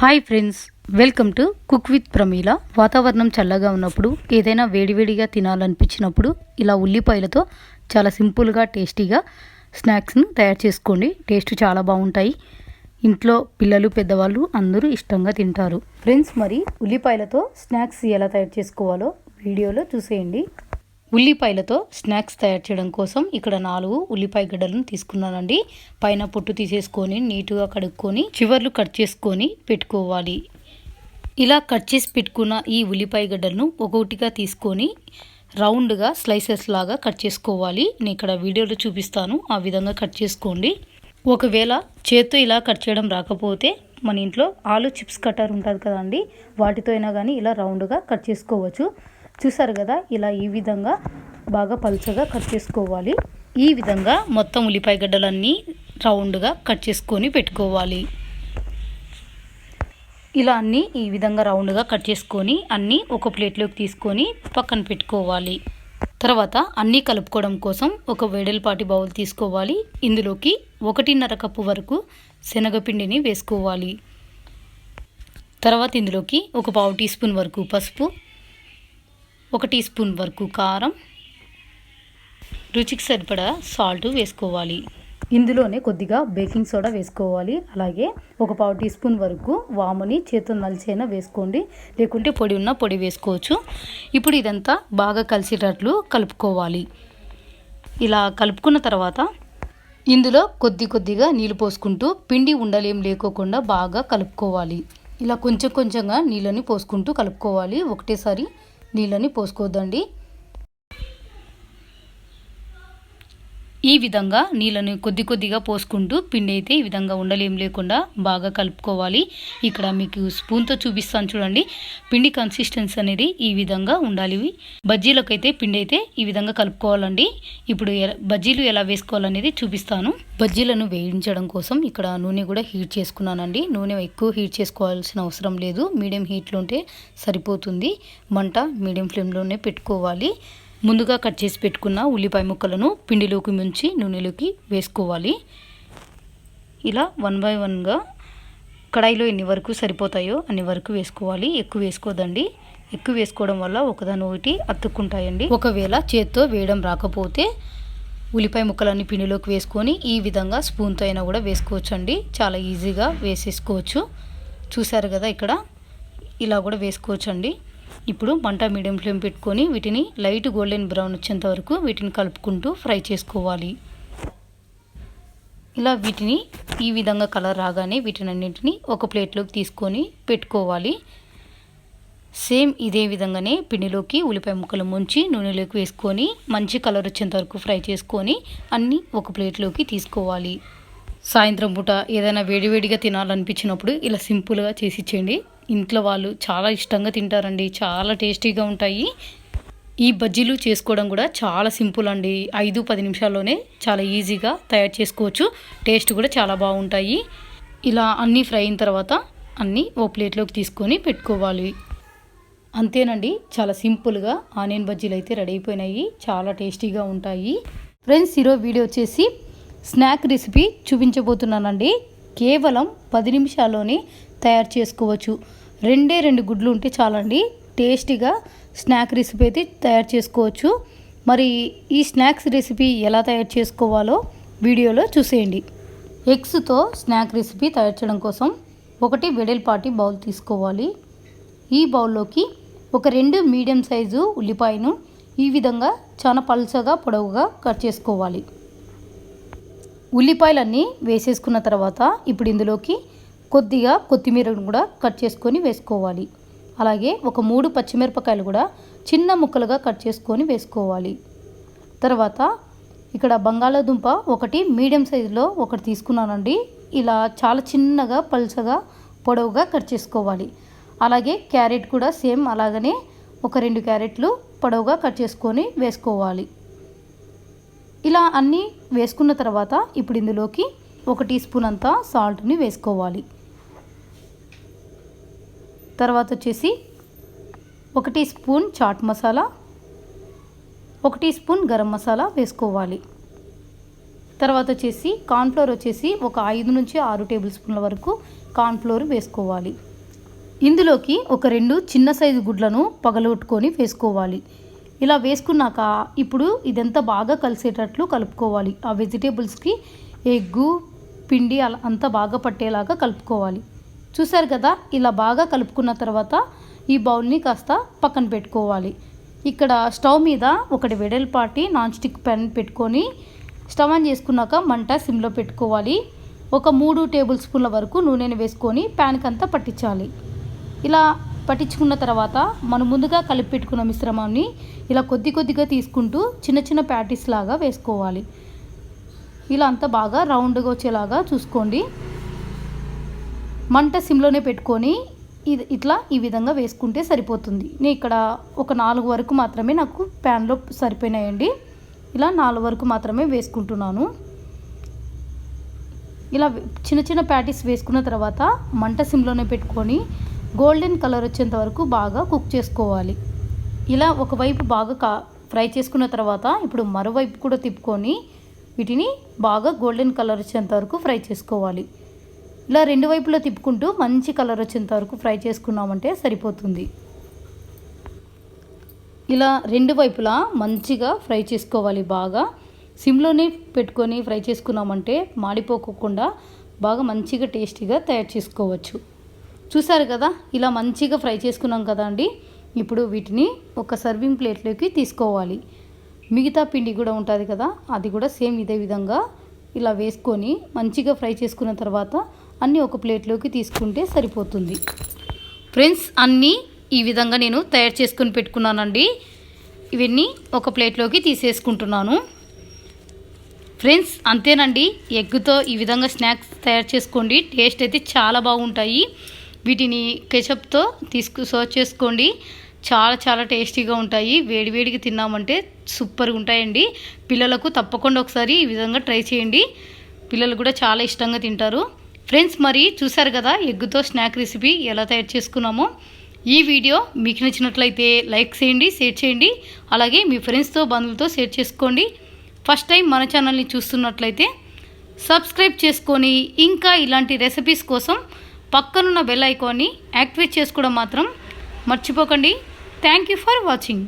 Hi friends welcome to cook with Pramila. వాతావరణం చల్లగా ఉన్నప్పుడు ఏదైనా వేడివేడిగా తినాలనిపించినప్పుడు ఇలా ఉల్లిపాయలతో చాలా సింపుల్గా టేస్టీగా స్నాక్స్ను తయారు చేసుకోండి. టేస్ట్ చాలా బాగుంటాయి. ఇంట్లో పిల్లలు పెద్దవాళ్ళు అందరూ ఇష్టంగా తింటారు. ఫ్రెండ్స్ మరి ఉల్లిపాయలతో స్నాక్స్ ఎలా తయారు చేసుకోవాలో వీడియోలో చూసేయండి. ఉల్లిపాయలతో స్నాక్స్ తయారు చేయడం కోసం ఇక్కడ నాలుగు ఉల్లిపాయ గడ్డలను తీసుకున్నానండి. పైన పొట్టు తీసేసుకొని నీట్గా కడుక్కొని చివర్లు కట్ చేసుకొని పెట్టుకోవాలి. ఇలా కట్ చేసి పెట్టుకున్న ఈ ఉల్లిపాయ గడ్డలను ఒక్కొక్కటిగా తీసుకొని రౌండ్గా స్లైసెస్ లాగా కట్ చేసుకోవాలి. నేను ఇక్కడ వీడియోలో చూపిస్తాను. ఆ విధంగా కట్ చేసుకోండి. ఒకవేళ చేత్తో ఇలా కట్ చేయడం రాకపోతే మన ఇంట్లో ఆలు చిప్స్ కట్టర్ ఉంటుంది కదండి వాటితో అయినా కానీ ఇలా రౌండ్గా కట్ చేసుకోవచ్చు. చూసారు కదా? ఇలా ఈ విధంగా బాగా పలుచగా కట్ చేసుకోవాలి. ఈ విధంగా మొత్తం ఉల్లిపాయ గడ్డలన్నీ రౌండ్గా కట్ చేసుకొని పెట్టుకోవాలి. ఇలా అన్నీ ఈ విధంగా రౌండ్గా కట్ చేసుకొని అన్నీ ఒక ప్లేట్లోకి తీసుకొని పక్కన పెట్టుకోవాలి. తర్వాత అన్నీ కలుపుకోవడం కోసం ఒక వెడల్పాటి బౌల్ తీసుకోవాలి. ఇందులోకి ఒకటిన్నర కప్పు వరకు శనగపిండిని వేసుకోవాలి. తర్వాత ఇందులోకి ఒక పావు టీ స్పూన్ వరకు పసుపు ఒక టీ స్పూన్ వరకు కారం. రుచికి సరిపడా సాల్ట్ వేసుకోవాలి. ఇందులోనే కొద్దిగా బేకింగ్ సోడా వేసుకోవాలి. అలాగే ఒక పావు టీ స్పూన్ వరకు వాముని చేతులు నలిచైనా వేసుకోండి. లేకుంటే పొడి ఉన్న పొడి వేసుకోవచ్చు. ఇప్పుడు ఇదంతా బాగా కలిసేటట్లు కలుపుకోవాలి. ఇలా కలుపుకున్న తర్వాత ఇందులో కొద్ది కొద్దిగా నీళ్ళు పోసుకుంటూ పిండి ఉండలేం లేకోకుండా బాగా కలుపుకోవాలి. ఇలా కొంచెం కొంచెంగా నీళ్ళని పోసుకుంటూ కలుపుకోవాలి. ఒకటేసారి నీళ్ళని పోసుకోవద్దండి. ఈ విధంగా నీళ్ళని కొద్ది కొద్దిగా పోసుకుంటూ పిండి అయితే ఈ విధంగా ఉండలేం లేకుండా బాగా కలుపుకోవాలి. ఇక్కడ మీకు స్పూన్తో చూపిస్తాను చూడండి. పిండి కన్సిస్టెన్సీ అనేది ఈ విధంగా ఉండాలి. బజ్జీలకు అయితే పిండి అయితే ఈ విధంగా కలుపుకోవాలండి. ఇప్పుడు బజ్జీలు ఎలా వేసుకోవాలనేది చూపిస్తాను. బజ్జీలను వేయించడం కోసం ఇక్కడ నూనె కూడా హీట్ చేసుకున్నానండి. నూనె ఎక్కువ హీట్ చేసుకోవాల్సిన అవసరం లేదు. మీడియం హీట్లో ఉంటే సరిపోతుంది. మంట మీడియం ఫ్లేమ్లోనే పెట్టుకోవాలి. ముందుగా కట్ చేసి పెట్టుకున్న ఉల్లిపాయ ముక్కలను పిండిలోకి ముంచి నూనెలోకి వేసుకోవాలి. ఇలా వన్ బై వన్గా కడాయిలో ఎన్ని వరకు సరిపోతాయో అన్ని వరకు వేసుకోవాలి. ఎక్కువ వేసుకోదండి. ఎక్కువ వేసుకోవడం వల్ల ఒకదాని ఒకటి అతుక్కుంటాయండి. ఒకవేళ చేత్తో వేయడం రాకపోతే ఉల్లిపాయ ముక్కలన్నీ పిండిలోకి వేసుకొని ఈ విధంగా స్పూన్తో అయినా కూడా వేసుకోవచ్చండి. చాలా ఈజీగా వేసేసుకోవచ్చు. చూసారు కదా ఇక్కడ? ఇలా కూడా వేసుకోవచ్చండి. ఇప్పుడు మంట మీడియం ఫ్లేమ్ పెట్టుకొని వీటిని లైట్ గోల్డెన్ బ్రౌన్ వచ్చేంత వరకు వీటిని కలుపుకుంటూ ఫ్రై చేసుకోవాలి. ఇలా వీటిని ఈ విధంగా కలర్ రాగానే వీటిని అన్నింటినీ ఒక ప్లేట్లోకి తీసుకొని పెట్టుకోవాలి. సేమ్ ఇదే విధంగానే పిండిలోకి ఉల్లిపాయ ముక్కలు ముంచి నూనెలోకి వేసుకొని మంచి కలర్ వచ్చేంత వరకు ఫ్రై చేసుకొని అన్నీ ఒక ప్లేట్లోకి తీసుకోవాలి. సాయంత్రం పూట ఏదైనా వేడివేడిగా తినాలనిపించినప్పుడు ఇలా సింపుల్గా చేసి ఇచ్చేయండి. ఇంట్లో వాళ్ళు చాలా ఇష్టంగా తింటారండి. చాలా టేస్టీగా ఉంటాయి. ఈ బజ్జీలు చేసుకోవడం కూడా చాలా సింపుల్ అండి. ఐదు పది నిమిషాల్లోనే చాలా ఈజీగా తయారు చేసుకోవచ్చు. టేస్ట్ కూడా చాలా బాగుంటాయి. ఇలా అన్నీ ఫ్రై అయిన తర్వాత అన్నీ ఓ ప్లేట్లోకి తీసుకొని పెట్టుకోవాలి. అంతేనండి. చాలా సింపుల్గా ఆనియన్ బజ్జీలు అయితే రెడీ అయిపోయినాయి. చాలా టేస్టీగా ఉంటాయి. ఫ్రెండ్స్ ఈరోజు వీడియో వచ్చేసి స్నాక్ రెసిపీ చూపించబోతున్నానండి. కేవలం పది నిమిషాల్లోనే తయారు చేసుకోవచ్చు. రెండే రెండు గుడ్లు ఉంటే చాలండి. టేస్టీగా స్నాక్ రెసిపీ అయితే తయారు చేసుకోవచ్చు. మరి ఈ స్నాక్స్ రెసిపీ ఎలా తయారు చేసుకోవాలో వీడియోలో చూసేయండి. ఎగ్స్తో స్నాక్ రెసిపీ తయారు చేయడం కోసం ఒకటి వెడల్పాటి బౌల్ తీసుకోవాలి. ఈ బౌల్లోకి ఒక రెండు మీడియం సైజు ఉల్లిపాయను ఈ విధంగా చాలా పల్చగా పొడవుగా కట్ చేసుకోవాలి. ఉల్లిపాయలన్నీ వేసేసుకున్న తర్వాత ఇప్పుడు ఇందులోకి కొద్దిగా కొత్తిమీరను కూడా కట్ చేసుకొని వేసుకోవాలి. అలాగే ఒక మూడు పచ్చిమిరపకాయలు కూడా చిన్న ముక్కలుగా కట్ చేసుకొని వేసుకోవాలి. తర్వాత ఇక్కడ బంగాళాదుంప ఒకటి మీడియం సైజులో ఒకటి తీసుకున్నానండి. ఇలా చాలా చిన్నగా పల్చగా పొడవుగా కట్ చేసుకోవాలి. అలాగే క్యారెట్ కూడా సేమ్ అలాగనే ఒక రెండు క్యారెట్లు పొడవుగా కట్ చేసుకొని వేసుకోవాలి. ఇలా అన్నీ వేసుకున్న తర్వాత ఇప్పుడు ఇందులోకి ఒక టీ స్పూన్ అంతా సాల్ట్ని వేసుకోవాలి. తర్వాత వచ్చేసి ఒక టీ స్పూన్ చాట్ మసాలా ఒక టీ స్పూన్ గరం మసాలా వేసుకోవాలి. తర్వాత వచ్చేసి కార్న్ఫ్లోర్ వచ్చేసి ఒక ఐదు నుంచి ఆరు టేబుల్ స్పూన్ల వరకు కార్న్ఫ్లోర్ వేసుకోవాలి. ఇందులోకి ఒక రెండు చిన్న సైజు గుడ్లను పగలగొట్టుకొని వేసుకోవాలి. ఇలా వేసుకున్నాక ఇప్పుడు ఇదంతా బాగా కలిసేటట్లు కలుపుకోవాలి. ఆ వెజిటేబుల్స్కి ఎగ్గు పిండి అలా అంతా బాగా పట్టేలాగా కలుపుకోవాలి. చూసారు కదా? ఇలా బాగా కలుపుకున్న తర్వాత ఈ బౌల్ని కాస్త పక్కన పెట్టుకోవాలి. ఇక్కడ స్టవ్ మీద ఒకటి వెడల్పాటి నాన్ స్టిక్ పెన్ పెట్టుకొని స్టవ్ ఆన్ చేసుకున్నాక మంట సిమ్లో పెట్టుకోవాలి. ఒక మూడు టేబుల్ స్పూన్ల వరకు నూనెను వేసుకొని ప్యాన్కి అంతా పట్టించాలి. ఇలా పట్టించుకున్న తర్వాత మనం ముందుగా కలిపి పెట్టుకున్న మిశ్రమాన్ని ఇలా కొద్ది కొద్దిగా తీసుకుంటూ చిన్న చిన్న ప్యాటీస్ లాగా వేసుకోవాలి. ఇలా అంతా బాగా రౌండ్గా వచ్చేలాగా చూసుకోండి. మంట సిమ్లోనే పెట్టుకొని ఇది ఇట్లా ఈ విధంగా వేసుకుంటే సరిపోతుంది. నేను ఇక్కడ ఒక నాలుగు వరకు మాత్రమే నాకు ప్యాన్లో సరిపోయినాయండి. ఇలా నాలుగు వరకు మాత్రమే వేసుకుంటున్నాను. ఇలా చిన్న చిన్న ప్యాటీస్ వేసుకున్న తర్వాత మంట సిమ్లోనే పెట్టుకొని గోల్డెన్ కలర్ వచ్చేంత వరకు బాగా కుక్ చేసుకోవాలి. ఇలా ఒకవైపు బాగా కా ఫ్రై చేసుకున్న తర్వాత ఇప్పుడు మరోవైపు కూడా తిప్పుకొని వీటిని బాగా గోల్డెన్ కలర్ వచ్చేంత వరకు ఫ్రై చేసుకోవాలి. ఇలా రెండు వైపులా తిప్పుకుంటూ మంచి కలర్ వచ్చేంత వరకు ఫ్రై చేసుకున్నామంటే సరిపోతుంది. ఇలా రెండు వైపులా మంచిగా ఫ్రై చేసుకోవాలి బాగా. సిమ్లోనే పెట్టుకొని ఫ్రై చేసుకున్నామంటే మాడిపోకుండా బాగా మంచిగా టేస్టీగా తయారు చేసుకోవచ్చు. చూసారు కదా ఇలా మంచిగా ఫ్రై చేసుకున్నాం కదా అండి. ఇప్పుడు వీటిని ఒక సర్వింగ్ ప్లేట్లోకి తీసుకోవాలి. మిగతా పిండి కూడా ఉంటుంది కదా అది కూడా సేమ్ ఇదే విధంగా ఇలా వేసుకొని మంచిగా ఫ్రై చేసుకున్న తర్వాత అన్నీ ఒక ప్లేట్లోకి తీసుకుంటే సరిపోతుంది. ఫ్రెండ్స్ అన్నీ ఈ విధంగా నేను తయారు చేసుకొని పెట్టుకున్నానండి. ఇవన్నీ ఒక ప్లేట్లోకి తీసేసుకుంటున్నాను. ఫ్రెండ్స్ అంతేనండి. ఎగ్గుతో ఈ విధంగా స్నాక్స్ తయారు చేసుకోండి. టేస్ట్ అయితే చాలా బాగుంటాయి. వీటిని కెచప్తో తీసుకు సర్వ్ చేసుకోండి. చాలా చాలా టేస్టీగా ఉంటాయి. వేడివేడికి తిన్నామంటే సూపర్గా ఉంటాయండి. పిల్లలకు తప్పకుండా ఒకసారి ఈ విధంగా ట్రై చేయండి. పిల్లలు కూడా చాలా ఇష్టంగా తింటారు. ఫ్రెండ్స్ మరి చూసారు కదా ఎగ్గుతో స్నాక్ రెసిపీ ఎలా తయారు చేసుకున్నామో? ఈ వీడియో మీకు నచ్చినట్లయితే లైక్ చేయండి షేర్ చేయండి అలాగే మీ ఫ్రెండ్స్తో బంధువులతో షేర్ చేసుకోండి. ఫస్ట్ టైం మన ఛానల్ని చూస్తున్నట్లయితే సబ్స్క్రైబ్ చేసుకొని ఇంకా ఇలాంటి రెసిపీస్ కోసం పక్కనున్న బెల్ ఐకాన్ని యాక్టివేట్ చేసుకోవడం మాత్రం మర్చిపోకండి. Thank you for watching.